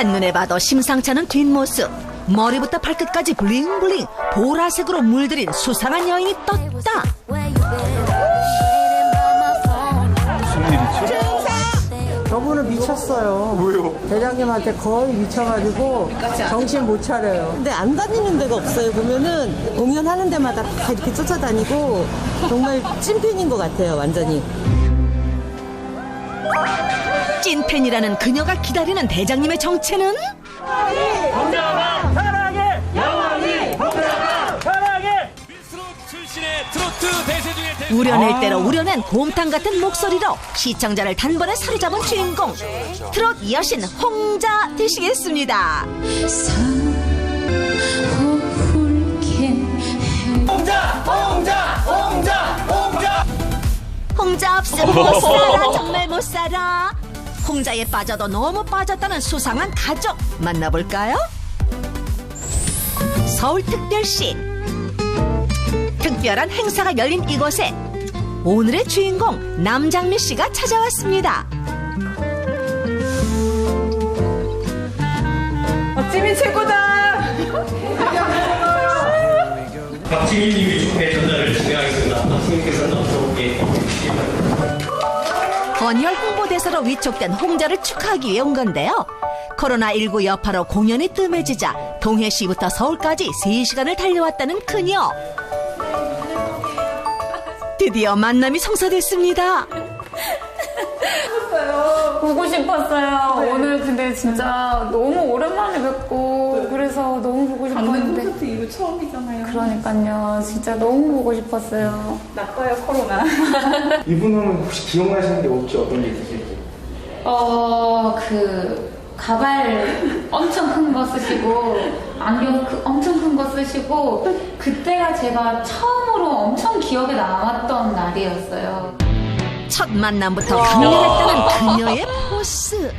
한눈에 봐도 심상찮은 뒷모습 머리부터 발끝까지 블링블링 보라색으로 물들인 수상한 여인이 떴다? 저분은 미쳤어요. 왜요? 대장님한테 거의 미쳐가지고 정신 못 차려요. 근데 안 다니는 데가 없어요. 보면은 공연하는 데마다 다 이렇게 쫓아다니고 정말 찐팬인 것 같아요. 완전히. 찐팬이라는 그녀가 기다리는 대장님의 정체는? 출신의 트로트 대세 중에 대세. 우려낼 대로 우려낸 곰탕 같은 목소리로 시청자를 단번에 사로잡은 주인공. 트롯 여신 홍자 되시겠습니다. 홍자 없으면 못 살아 정말 못 살아 홍자에 빠져도 너무 빠졌다는 수상한 가족 만나볼까요? 서울특별시 특별한 행사가 열린 이곳에 오늘의 주인공 남장미 씨가 찾아왔습니다. 찜이 최고다. 박지민님이 헌혈 홍보대사로 위촉된 홍자를 축하하기 위해 온 건데요. 코로나19 여파로 공연이 뜸해지자 동해시부터 서울까지 3시간을 달려왔다는 그녀. 드디어 만남이 성사됐습니다. 보고 싶었어요. 오늘 근데 진짜 너무 오랜만에 뵙고 그래서 너무 보고 싶었는데. 콘서트 이후 처음이잖아요. 그러니까요. 진짜 너무 보고 싶었어요. 나빠요 코로나. 이분은 혹시 기억나시는 게 혹시 어떤 게 있으실지? 어, 그, 가발 엄청 큰 거 쓰시고, 안경 그 엄청 큰 거 쓰시고, 그때가 제가 처음으로 엄청 기억에 남았던 날이었어요. 첫 만남부터 강렬했다는 그녀의 포스.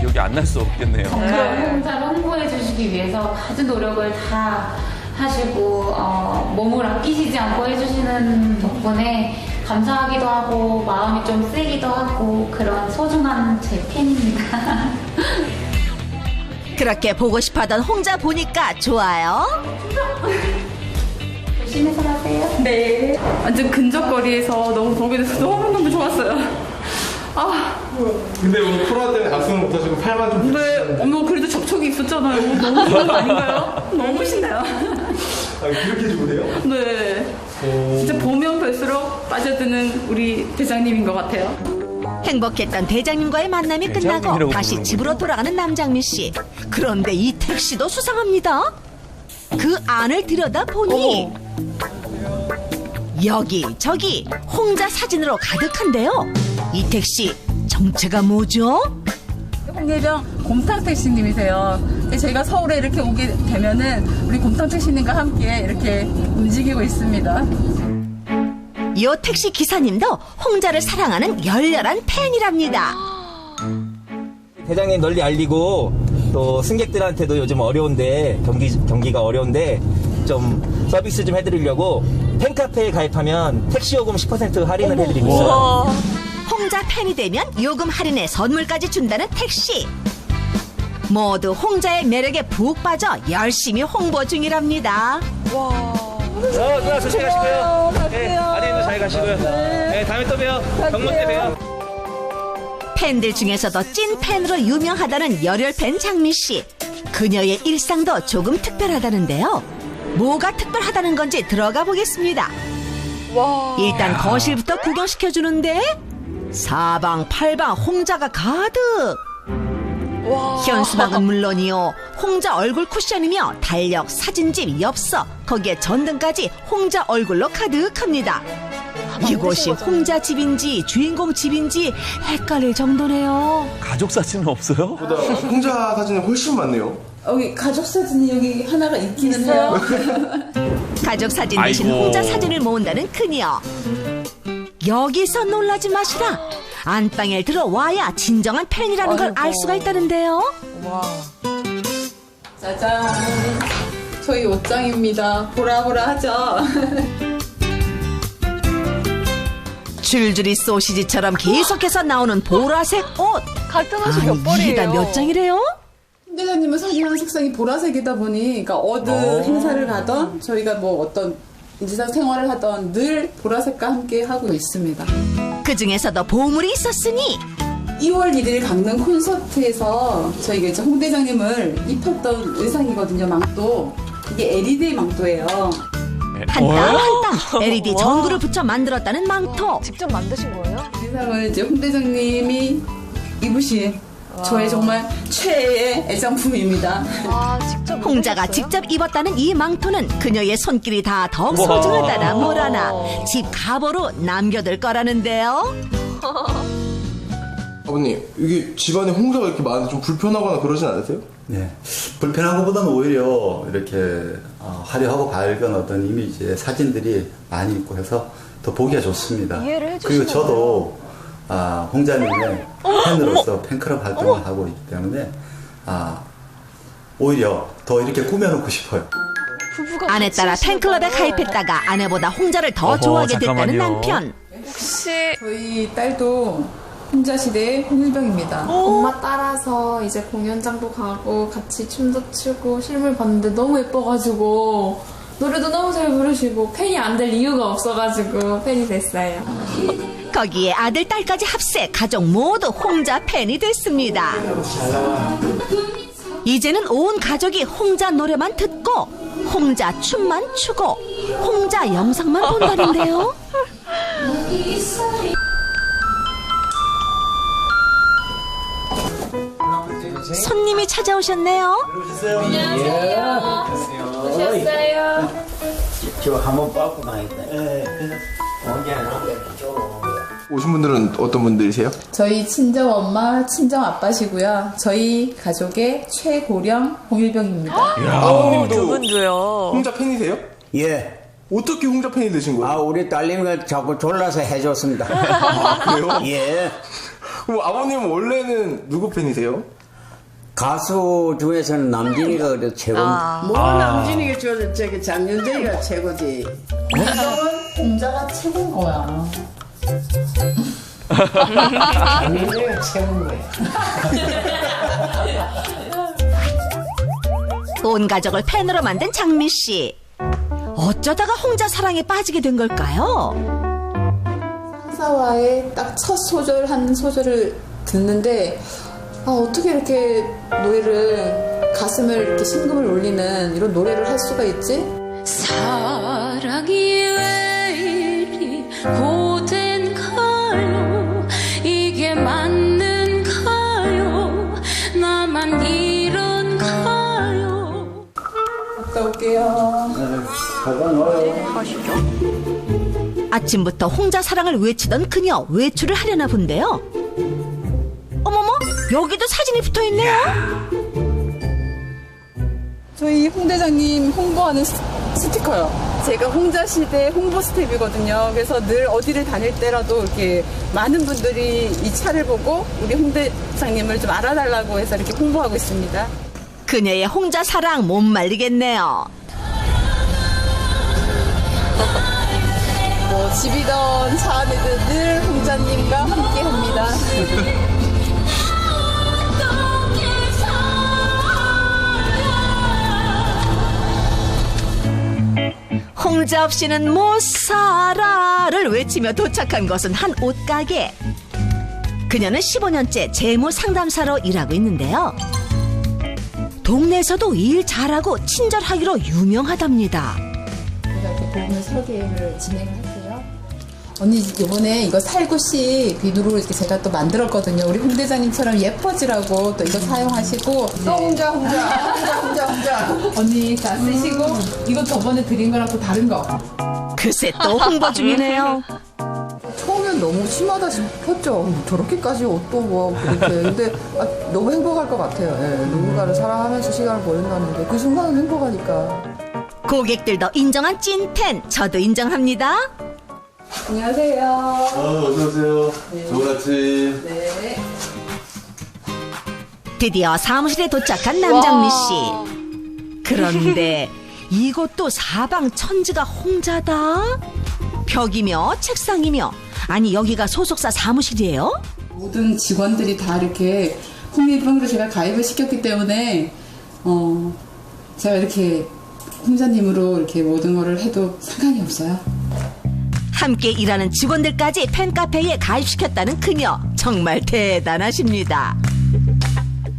기억이 안 날 수 없겠네요. 그런 홍자를 홍보해 주시기 위해서 가진 노력을 다 하시고, 어, 몸을 아끼시지 않고 해주시는 덕분에 감사하기도 하고, 마음이 좀 쓰이기도 하고, 그런 소중한 제 팬입니다. 그렇게 보고 싶어하던 홍자 보니까 좋아요. 조심해서 가세요. 네. 완전 근접거리에서 너무 보게 돼서 너무너무 좋았어요. 아, 근데 오늘 코로나 때문에 말씀을 못하시고 팔만 좀 네. 붙이셨는데 어머, 그래도 접촉이 있었잖아요. 너무 좋은 거 아닌가요? 너무 신나요. 아, 이렇게 좋으세요? 네. 진짜 보면 볼수록 빠져드는 우리 대장님인 것 같아요. 행복했던 대장님과의 만남이 끝나고 대장님이라고 다시. 집으로 돌아가는 남장미 씨. 그런데 이 택시도 수상합니다. 그 안을 들여다 보니 여기 저기 홍자 사진으로 가득한데요. 이 택시 정체가 뭐죠? 홍예정 곰탕 택시님이세요. 근데 저희가 서울에 이렇게 오게 되면은 우리 곰탕 택시님과 함께 이렇게 움직이고 있습니다. 이 택시 기사님도 홍자를 사랑하는 열렬한 팬이랍니다. 대장님 널리 알리고 또 승객들한테도 요즘 어려운데 경기 경기가 어려운데 좀 서비스 좀 해드리려고 팬카페에 가입하면 택시 요금 10% 할인을 해드리고 있어요. 홍자 팬이 되면 요금 할인에 선물까지 준다는 택시. 모두 홍자의 매력에 푹 빠져 열심히 홍보 중이랍니다. 어, 누나 조심히 가시고요. 네, 아리도 잘 가시고요. 네, 다음에 또 봬요. 경문 때 봬요. 팬들 중에서도 찐 팬으로 유명하다는 열혈 팬 장미 씨. 그녀의 일상도 조금 특별하다는데요. 뭐가 특별하다는 건지 들어가 보겠습니다. 일단 거실부터 구경시켜 주는데 사방 팔방 홍자가 가득. 현수막은 물론이요. 홍자 얼굴 쿠션이며 달력, 사진집, 엽서, 거기에 전등까지 홍자 얼굴로 가득합니다. 이곳이 홍자 집인지 주인공 집인지 헷갈릴 정도네요. 가족 사진은 없어요? 보다 홍자 사진이 훨씬 많네요. 여기 가족 사진이 여기 하나가 있기는 해요. 가족 사진 대신 아이고. 홍자 사진을 모은다는 그녀. 여기서 놀라지 마시라. 안방에 들어와야 진정한 팬이라는 걸알 수가 있다는데요. 짜잔. 저희 옷장입니다. 보라보라 하죠. 줄줄이 소시지처럼 계속해서 나오는 보라색 옷. 같은 옷이 아, 몇 벌이에요? 이게 다 몇 장이래요? 홍대장님은 사진하는 색상이 보라색이다 보니, 그러니까 어느 행사를 가던 저희가 뭐 어떤 인지상 생활을 하던 늘 보라색과 함께 하고 있습니다. 그 중에서도 보물이 있었으니 2월 1일 강릉 콘서트에서 저희가 이제 홍 대장님을 입혔던 의상이거든요, 망토. 이게 LED 망토예요. 한 땀 한 땀 LED 전구를 붙여 만들었다는 망토. 직접 만드신 거예요? 의상을 이제 홍 대장님이 입으신 저의 정말 최애의 애장품입니다. 아, 직접 홍자가? 직접 입었다는 이 망토는 그녀의 손길이 다 더욱 소중하다나 뭐라나 집 가보로 남겨둘 거라는데요. 아버님 이게 집안에 홍자가 이렇게 많은데 좀 불편하거나 그러진 않으세요? 네. 불편하고보다는 오히려 이렇게 어, 화려하고 밝은 어떤 이미지의 사진들이 많이 있고 해서 더 보기가 좋습니다. 이해를 해주시나 그리고 저도 아, 홍자님의 팬으로서 팬클럽 활동을 하고 있기 때문에 아, 오히려 더 이렇게 꾸며놓고 싶어요. 부부가 아내 따라 팬클럽에? 가입했다가 아내보다 홍자를 더 어허, 좋아하게 됐다는 잠깐만요. 남편. 혹시 저희 딸도 혼자 시대의 홍일병입니다. 엄마 따라서 이제 공연장도 가고 같이 춤도 추고 실물 봤는데 너무 예뻐가지고 노래도 너무 잘 부르시고 팬이 안 될 이유가 없어가지고 팬이 됐어요. 거기에 아들, 딸까지 합세 가족 모두 홍자 팬이 됐습니다. 이제는 온 가족이 홍자 노래만 듣고 홍자 춤만 추고 홍자 영상만 본다는데요. 손님이 찾아오셨네요. 오셨어요. 저 한번 빠고 나겠다. 오신 분들은 어떤 분들이세요? 저희 친정 엄마, 친정 아빠시고요. 저희 가족의 최고령 홍일병입니다. 아버님도 두 분도요. 홍자 팬이세요? 예. 어떻게 홍자 팬이 되신 거예요? 아, 우리 딸님이 자꾸 졸라서 해줬습니다. 아, 그래요? 예. 그럼 아버님은 원래는 누구 팬이세요? 가수 중에서는 남진이가 그래도 최고. 뭐 남진이가 저 저기 장윤정이가 최고지. 홍자가 최고인 거야. 장윤정이가 최고인 거야. 온 가족을 팬으로 만든 장미 씨. 어쩌다가 홍자 사랑에 빠지게 된 걸까요? 상사와의 딱 첫 소절 한 소절을 듣는데 아 어떻게 이렇게 노래를 가슴을 이렇게 심금을 울리는 이런 노래를 할 수가 있지? 사랑이 왜 이리 고된가요? 이게 맞는가요? 나만 이런가요? 갔다 올게요. 아침부터 홍자 사랑을 외치던 그녀 외출을 하려나 본데요. 여기도 사진이 붙어 있네요. 저희 홍 대장님 홍보하는 스- 스티커요. 제가 홍자시대 홍보 스텝이거든요. 그래서 늘 어디를 다닐 때라도 이렇게 많은 분들이 이 차를 보고 우리 홍 대장님을 좀 알아달라고 해서 이렇게 홍보하고 있습니다. 그녀의 홍자 사랑 못 말리겠네요. 뭐 집이던 차 안에도 늘 홍자님과 함께 합니다. 홍자 없이는 못 살아를 외치며 도착한 것은 한 옷가게. 그녀는 15년째 재무 상담사로 일하고 있는데요. 동네에서도 일 잘하고 친절하기로 유명하답니다. 제가 이렇게 보험을 설계를 할게요. 언니 이번에 이거 살구씨 비누로 이렇게 제가 또 만들었거든요. 우리 홍 대장님처럼 예뻐지라고 또 이거 사용하시고 또 홍자 홍자 홍자 홍자 홍자 언니 다 쓰시고 이거 저번에 드린 거랑 또 다른 거. 글쎄 또 홍보 중이네요. 처음엔 너무 심하다 싶었죠. 저렇게까지 옷도 뭐 그렇게. 근데 아, 너무 행복할 것 같아요. 예, 누군가를 사랑하면서 시간을 보낸다는 게 그 순간은 행복하니까. 고객들도 인정한 찐텐 저도 인정합니다. 안녕하세요. 어, 어서오세요. 좋은 아침. 네. 드디어 사무실에 도착한 남장미 씨. 그런데 이곳도 사방 천지가 홍자다. 벽이며 책상이며 아니 여기가 소속사 사무실이에요? 모든 직원들이 다 이렇게 홍일병으로 제가 가입을 시켰기 때문에 어 제가 이렇게 홍자님으로 이렇게 모든 거를 해도 상관이 없어요. 함께 일하는 직원들까지 팬카페에 가입시켰다는 그녀 정말 대단하십니다.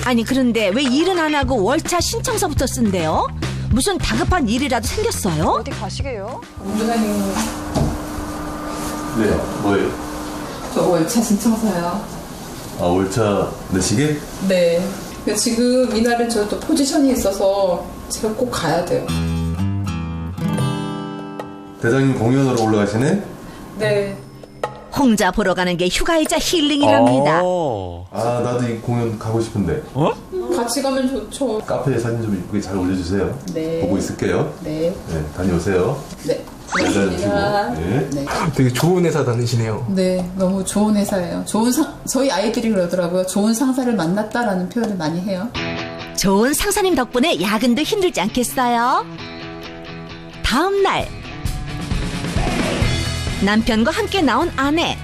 아니 그런데 왜 일은 안 하고 월차 신청서부터 쓴대요? 무슨 다급한 일이라도 생겼어요? 어디 가시게요? 홍자님 네, 뭐예요? 저 월차 신청서요. 아, 월차 내시게? 네. 근데 지금 이날은 저 또 포지션이 있어서 제가 꼭 가야 돼요. 대장님 공연으로 올라가시네? 네. 홍자 보러 가는 게 휴가이자 힐링이랍니다. 아, 나도 이 공연 가고 싶은데. 어? 같이 가면 좋죠. 카페에 사진 좀 이쁘게 잘 올려주세요. 네. 보고 있을게요. 네. 네, 다녀오세요. 네. 잘 다니시고. 예. 네. 되게 좋은 회사 다니시네요. 네, 너무 좋은 회사예요. 좋은 상, 저희 아이들이 그러더라고요. 좋은 상사를 만났다라는 표현을 많이 해요. 좋은 상사님 덕분에 야근도 힘들지 않겠어요? 다음 날 남편과 함께 나온 아내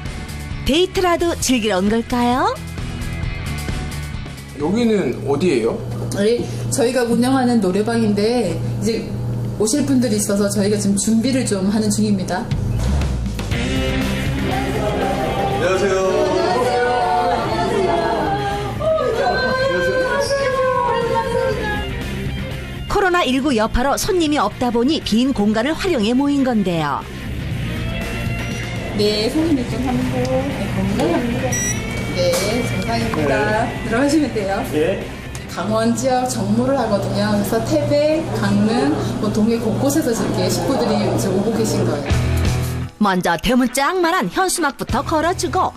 데이트라도 즐기러 온 걸까요? 여기는 어디예요? 우리 저희가 운영하는 노래방인데 이제 오실 분들이 있어서 저희가 지금 준비를 좀 하는 중입니다. 안녕하세요. 코로나19 여파로 손님이 없다 보니 빈 공간을 활용해 모인 건데요. 네, 손님 좀 한고 네, 건강합니다. 네, 정상입니다. 들어가시면 돼요. 예. 강원 지역 정모를 하거든요. 그래서 태백, 강릉, 뭐 동해 곳곳에서 이렇게 식구들이 이제 오고 계신 거예요. 먼저 대문짝만한 현수막부터 걸어주고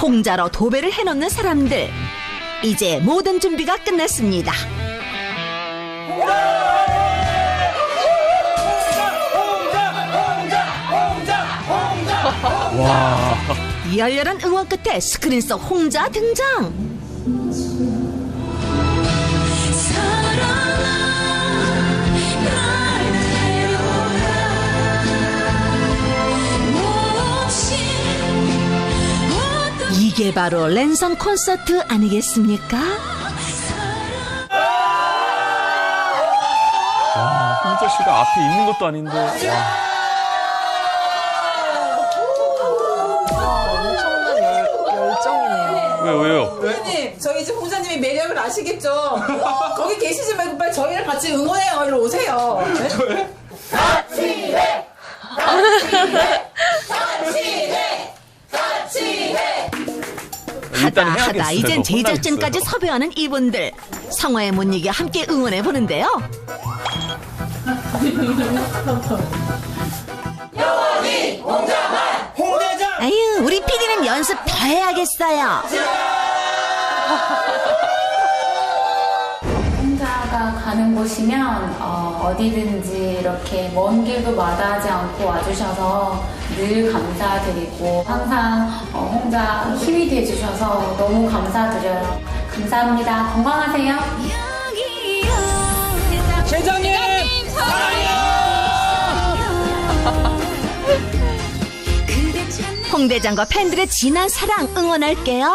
홍자로 도배를 해놓는 사람들. 이제 모든 준비가 끝났습니다. 와. 열렬한 응원 끝에 스크린 속 홍자 등장. 이게 바로 랜선 콘서트 아니겠습니까? 와, 홍자 씨가 앞에 있는 것도 아닌데. 와. 열정이네요. 왜, 왜요? 선생님, 저희 이제 홍자님의 매력을 아시겠죠? 거기 계시지 말고 빨리 저희랑 같이 응원해요. 일로 오세요. 네? 같이 해! 같이 해! 같이 해! 같이 해! 일단 하다 해야겠어요. 하다 이젠 제작진까지 혼나겠어요. 섭외하는 이분들 성화에 못 이겨 함께 응원해 보는데요. 우리 PD는 연습 더 해야겠어요. 혼자가 가는 곳이면 어, 디든지 이렇게 먼 길도 마다하지 않고 와주셔서 늘 감사드리고 항상 어, 혼자 힘이 돼주셔서 너무 감사드려요. 감사합니다. 건강하세요. 대장님 홍 대장과 팬들의 진한 사랑 응원할게요.